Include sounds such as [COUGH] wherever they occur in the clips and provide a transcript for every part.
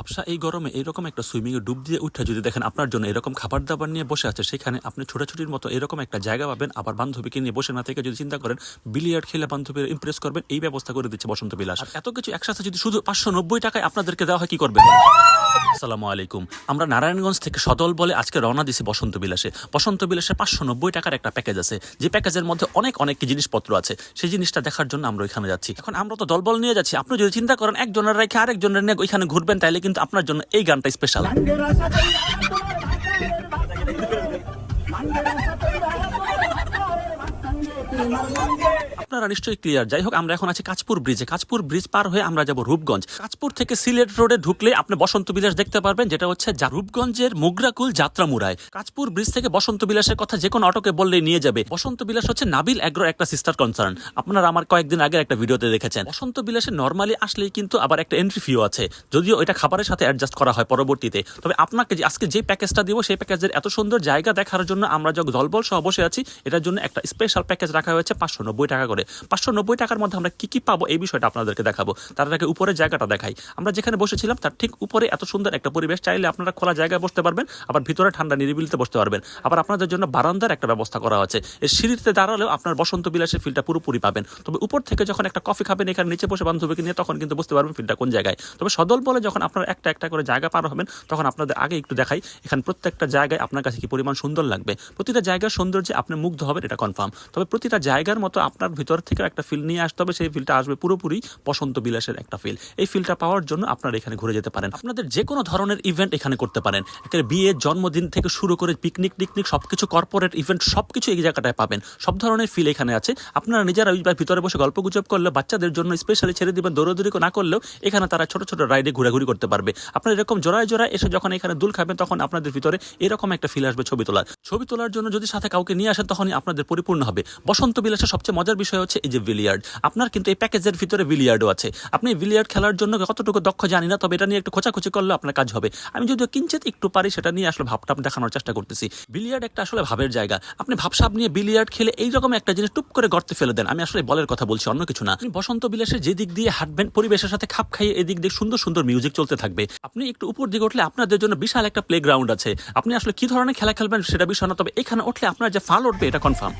ভাবসা এই গরমে এইরকম একটা সুইমিং এ ডুব দিয়ে উঠে যদি দেখেন আপনার জন্য এরকম খাবার দাবার নিয়ে বসে আছে সেখানে আপনি ছোটাছুটির মতো এরকম একটা জায়গা পাবেন আবার বান্ধবীকে নিয়ে বসে না থেকে যদি চিন্তা করেন বিলিয়ার্ড খেলে বান্ধবীর ইমপ্রেস করবেন এই ব্যবস্থা করে দিচ্ছে বসন্ত বিলাস। এত কিছু একসাথে যদি শুধু পাঁচশো নব্বই টাকায় আপনাদেরকে দেওয়া হয় কি করবেন? আসসালামু আলাইকুম। আমরা নারায়ণগঞ্জ থেকে সদল বলে আজকে রওনা দিছি বসন্ত বিলাসে। বসন্ত বিলাসে পাঁচশো নব্বই টাকার একটা প্যাকেজ আছে। যে প্যাকেজের মধ্যে অনেক অনেক কি জিনিসপত্র আছে সেই জিনিসটা দেখার জন্য আমরা ওইখানে যাচ্ছি। এখন আমরা তো দলবল নিয়ে যাচ্ছি। আপনি যদি চিন্তা করেন একজনের রেখে আরেকজনের নিয়ে ওইখানে ঘুরবেন তাইলে কিন্তু আপনার জন্য এই গানটা স্পেশাল আপনারা নিশ্চয়ই ক্লিয়ার যাই হোক, আমরা এখন আছি কাঁচপুর ব্রিজে কাঁচপুর ব্রিজ পার হয়ে আমরা যাব রূপগঞ্জ। কাঁচপুর থেকে সিলেট রোডে ঢুকলে আপনি বসন্ত বিলাস দেখতে পারবেন, যেটা হচ্ছে রূপগঞ্জের মুগরাকুল যাত্রা মুড়ায়। কাঁচপুর ব্রিজ থেকে বসন্ত বিলাসের কথা যে কোনো অটোকে বললেই নিয়ে যাবে। বসন্ত বিলাস হচ্ছে নাবিল এগ্রো একটা সিস্টার কনসার্ন আপনারা আমার কয়েকদিন আগের একটা ভিডিওতে দেখেছেন। বসন্ত বিলাসে নর্মালি আসলেই কিন্তু আবার একটা এন্ট্রি ফিও আছে। যদিও এটা খাবারের সাথে অ্যাডজাস্ট করা হয় পরবর্তীতে। তবে আপনাকে যে- আজকে যে প্যাকেজটা দিব, সেই প্যাকেজের এত সুন্দর জায়গা দেখার জন্য আমরা যখন দলবল সহ বসে আছি, এটার জন্য একটা স্পেশাল প্যাকেজ রাখা হয়েছে পাঁচশো নব্বই টাকা করে। পাঁচশো নব্বই টাকার মধ্যে আমরা কি কি পাবো এই বিষয়টা আপনাদেরকে দেখাবো। তার আগে উপরে জায়গাটা দেখাই। আমরা যেখানে বসেছিলাম, তার ঠিক উপরে এত সুন্দর একটা পরিবেশ, চাইলে আপনারা খোলা জায়গায় বসতে পারবেন, আবার ভিতরে ঠান্ডা নিরিবিলিতে বসতে পারবেন। আবার আপনাদের জন্য বারান্দার একটা ব্যবস্থা করা আছে। এই সিঁড়িতে দাঁড়ালেও আপনার বসন্ত বিলাসের ফিলটা পুরোপুরি পাবেন। তবে উপর থেকে যখন একটা কফি খাবেন এখানে, নিচে বসে বান্ধবীকে নিয়ে, তখন কিন্তু বুঝতে পারবেন ফিলটা কোন জায়গায়। তবে সদল বলে যখন আপনার একটা একটা করে জায়গা পার হবেন, তখন আপনাদের আগে একটু দেখাই, এখানে প্রত্যেকটা জায়গায় আপনার কাছে কি পরিমাণ সুন্দর লাগবে। প্রতিটা জায়গার সৌন্দর্যে আপনি মুগ্ধ হবেন, এটা কনফার্ম তবে প্রতিটা জায়গার মতো আপনার ভিতর থেকে একটা ফিল নিয়ে আসতে হবে। সেই ফিলটা আসবে পুরোপুরি বসন্ত বিলাসের একটা ফিল এই ফিলটা পাওয়ার জন্য আপনারা এখানে ঘুরে যেতে পারেন। আপনাদের যে কোনো ধরনের ইভেন্ট এখানে করতে পারেন। এখানে বিয়ে, জন্মদিন থেকে শুরু করে পিকনিক টিকনিক, সবকিছু কর্পোরেট ইভেন্ট সবকিছু এই জায়গাটায় পাবেন। সব ধরনের ফিল এখানে আছে। আপনারা নিজেরা ওই ভিতরে বসে গল্প গুজব করলে, বাচ্চাদের জন্য স্পেশালি ছেড়ে দিবেন, দৌড়দৌড়ি না করলেও এখানে তারা ছোট ছোট রাইডে ঘোরাঘুরি করতে পারবে। আপনারা এরকম জোড়ায় জোড়ায় এসে যখন এখানে দুল খাবেন, তখন আপনাদের ভিতরে এরকম একটা ফিল আসবে ছবি তোলার। ছবি তোলার জন্য যদি সাথে কাউকে নিয়ে আসেন, তখনই আপনাদের পরিপূর্ণ হবে। বসন্ত বিলাসের সবচেয়ে মজার বিষয় হচ্ছে এই যে বিলিয়ার্ড। আপনার কিন্তু এই প্যাকেজের ভিতরে বিলিয়ার্ডও আছে। আপনি বিলিয়ার্ড খেলার জন্য কতটুকু দক্ষ জানি না, তবে এটা নিয়ে একটু খোঁচাখুচি করলে আপনার কাজ হবে। আমি যদিও কিঞ্চিত একটু পারি, সেটা নিয়ে আসলে ভাবটা দেখানোর চেষ্টা করতেছি। বিলিয়ার্ড একটা আসলে ভাবের জায়গা। আপনি ভাবসাব নিয়ে বিলিয়ার্ড খেলে এইরকম একটা জিনিস টুপ করে গর্তে ফেলে দেন। আমি আসলে বলের কথা বলছি, অন্য কিছু না। আপনি বসন্ত বিলাসের যে দিক দিয়ে হাঁটবেন, পরিবেশের সাথে খাপ খাইয়ে এদিক দিয়ে সুন্দর সুন্দর মিউজিক চলতে থাকবে। আপনি একটু উপর দিকে উঠলে আপনাদের জন্য বিশাল একটা প্লে গ্রাউন্ড আছে। আপনি আসলে কি ধরনের খেলা খেলবেন সেটা বিষয় না, তবে এখানে উঠলে আপনার যে ফাল উঠবে, এটা confirm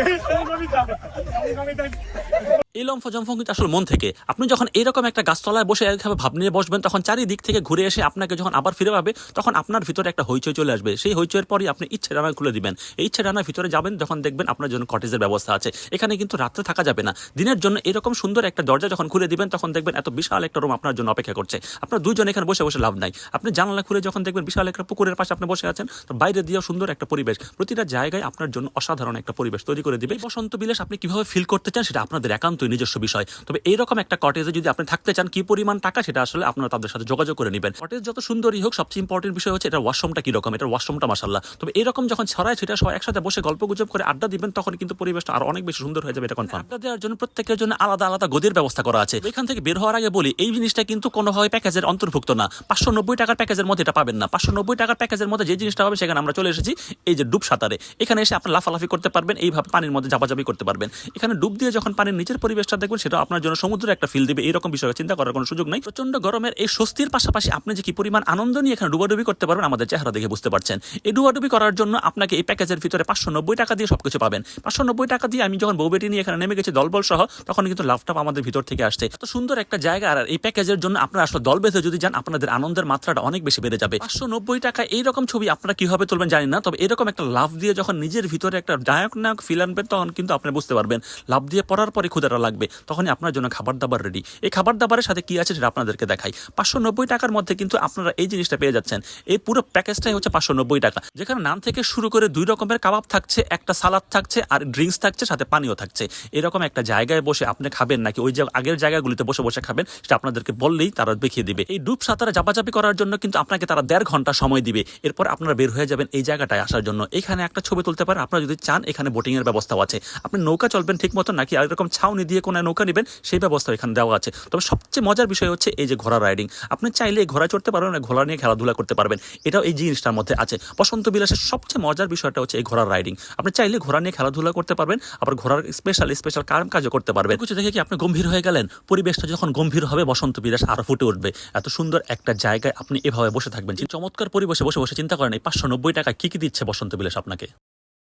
[LAUGHS] On va me mettre un. এই লম্ফ জম্ফ কিন্তু আসলে মন থেকে। আপনি যখন এরকম একটা গাছতলায় বসে একভাবে ভাব নিয়ে বসবেন, তখন চারিদিক থেকে ঘুরে এসে আপনাকে যখন আবার ফিরে পাবে, তখন আপনার ভিতরে একটা হইচই চলে আসবে। সেই হইচইয়ের পরই আপনি ইচ্ছে ডানা খুলে দিবেন। এই ইচ্ছে ডানার ভিতরে যাবেন, যখন দেখবেন আপনার জন্য কটেজের ব্যবস্থা আছে। এখানে কিন্তু রাত্রে থাকা যাবে না। দিনের জন্য এরকম সুন্দর একটা দরজা যখন খুলে দিবেন, তখন দেখবেন এত বিশাল একটা রুম আপনার জন্য অপেক্ষা করছে। আপনার দুইজন এখানে বসে বসে লাভ নাই। আপনি জানালা খুলে যখন দেখবেন বিশাল একটা পুকুরের পাশে আপনি বসে আছেন, তো বাইরে দিয়েও সুন্দর একটা পরিবেশ। প্রতিটা জায়গায় আপনার জন্য অসাধারণ একটা পরিবেশ তৈরি করে দিবে। বসন্ত বিলাস আপনি কীভাবে ফিল করতে চান, সেটা আপনাদের একান্তই নিজস্ব বিষয়। তবে এইরকম একটা কটেজে যদি আপনি থাকতে চান, কি পরিমাণ টাকা সেটা আসলে আপনারা তাদের সাথে যোগাযোগ করে নেবেন। কটেজ যত সুন্দরই হোক, সবচেয়ে ইম্পর্টেন্ট বিষয় হচ্ছে এটা ওয়াশরুমটা কীরকম এটা ওয়াশরুমটা মাসাল্লাহ তবে এরকম যখন ছড়ায়, সেটা সবাই একসাথে বসে গল্প গুজব করে আড্ডা দিবেন, তখন কিন্তু পরিবেশটা আরও অনেক বেশি সুন্দর হয়ে যাবে, এটা কনফার্ম আড্ডা দেওয়ার জন্য প্রত্যেকের জন্য আলাদা আলাদা গদির ব্যবস্থা করা আছে। এখান থেকে বের হওয়ার আগে বলি, এই জিনিসটা কিন্তু কোনোভাবে প্যাকেজের অন্তর্ভুক্ত না। পাঁচশো নব্বই টাকার প্যাকেজের মধ্যে এটা পাবেন না। পাঁচশো নব্বই টাকার প্যাকেজের মধ্যে যে জিনিসটা হবে, সেখানে আমরা চলে এসেছি, এই যে ডুব সাঁতারে। এখানে এসে আপনি লাফালাফি করতে পারবেন, এইভাবে পানির মধ্যে ঝাপাঝাপি করতে পারবেন। এখানে ডুব দিয়ে যখন পানির নিচের পরিবেশটা দেখবেন, সেটা আপনার জন্য সমুদ্রের একটা ফিল দেবে। এইরকম বিষয়ে চিন্তা করার কোনো সুযোগ নেই। প্রচণ্ড গরমের এই স্বস্তির পাশাপাশি আপনি যে কি পরিমাণ আনন্দ নিয়ে এখানে ডুবাডুবি করতে পারবেন, আমাদের চেহারা দেখে বুঝতে পারছেন। এই ডুবাডুবি করার জন্য আপনাকে এই প্যাকেজের ভিতরে পাঁচশো নব্বই টাকা দিয়ে সবকিছু পাবেন। পাঁচশো নব্বই টাকা দিয়ে আমি যখন বউবেটি নিয়ে এখানে নেমে গেছি দলবল সহ, তখন কিন্তু লাভটা আমাদের ভিতর থেকে আসছে। তো সুন্দর একটা জায়গা, আর এই প্যাকেজের জন্য আপনারা আসলে দল বেঁধে যদি যান, আপনাদের আনন্দের মাত্রাটা অনেক বেশি বেড়ে যাবে। পাঁচশো নব্বই টাকা এইরকম ছবি আপনারা কীভাবে তুলবেন জানি না, তবে এরকম একটা লাভ দিয়ে যখন নিজের ভিতরে একটা নায়ক নায়ক ফিল আনবেন, তখন কিন্তু আপনি বুঝতে পারবেন। লাভ দিয়ে পড়ার পরে ক্ষুদারা লাগবে, তখনই আপনার জন্য খাবার দাবার রেডি এই খাবার দাবারের সাথে কি আছে সেটা আপনাদেরকে দেখাই। পাঁচশো নব্বই টাকার মধ্যে কিন্তু আপনারা এই জিনিসটা পেয়ে যাচ্ছেন। এই পুরো প্যাকেজটাই হচ্ছে পাঁচশো নব্বই টাকা। যেখানে নান থেকে শুরু করে দুই রকমের কাবাব থাকছে, একটা সালাদ থাকছে আর ড্রিঙ্কস থাকছে, সাথে পানিও থাকছে। এরকম একটা জায়গায় বসে আপনি খাবেন নাকি ওই যে আগের জায়গাগুলিতে বসে বসে খাবেন, সেটা আপনাদেরকে বললেই তারা দেখিয়ে দিবে। এই ডুব সাঁতারে চাপাচাপি করার জন্য কিন্তু আপনাকে তারা দেড় ঘণ্টা সময় দিবে। এরপর আপনারা বের হয়ে যাবেন এই জায়গাটায় আসার জন্য। এখানে একটা ছবি তুলতে পারেন, আপনারা যদি চান এখানে বোটিংয়ের ব্যবস্থাও আছে। আপনি নৌকা চলবেন ঠিক মতো নাকি এরকম ছাউনি দিয়ে কোনো নৌকা নেবেন, সেই ব্যবস্থা এখানে দেওয়া আছে। তবে সবচেয়ে মজার বিষয় হচ্ছে এই যে ঘোড়া রাইডিং। আপনি চাইলে এই ঘোড়া চড়তে পারবেন ঘোড়া নিয়ে খেলাধুলা করতে পারবেন। এটাও এই জিনিসটার মধ্যে আছে। বসন্ত বিলাসের সবচেয়ে মজার বিষয়টা হচ্ছে এই ঘোড়ার রাইডিং। আপনি চাইলে ঘোড়া নিয়ে খেলাধুলা করতে পারবেন, আবার ঘোড়ার স্পেশাল স্পেশাল কাম কাজও করতে পারবেন। কিছু দেখে কি আপনি গম্ভীর হয়ে গেলেন? পরিবেশটা যখন গম্ভীর হবে, বসন্ত বিলাস আরও ফুটে উঠবে। এত সুন্দর একটা জায়গায় আপনি এভাবে বসে থাকবেন। চমৎকার পরিবেশে বসে বসে চিন্তা করেন, এই পাঁচশো নব্বই টাকা কী কী দিচ্ছে বসন্ত বিলাস আপনাকে?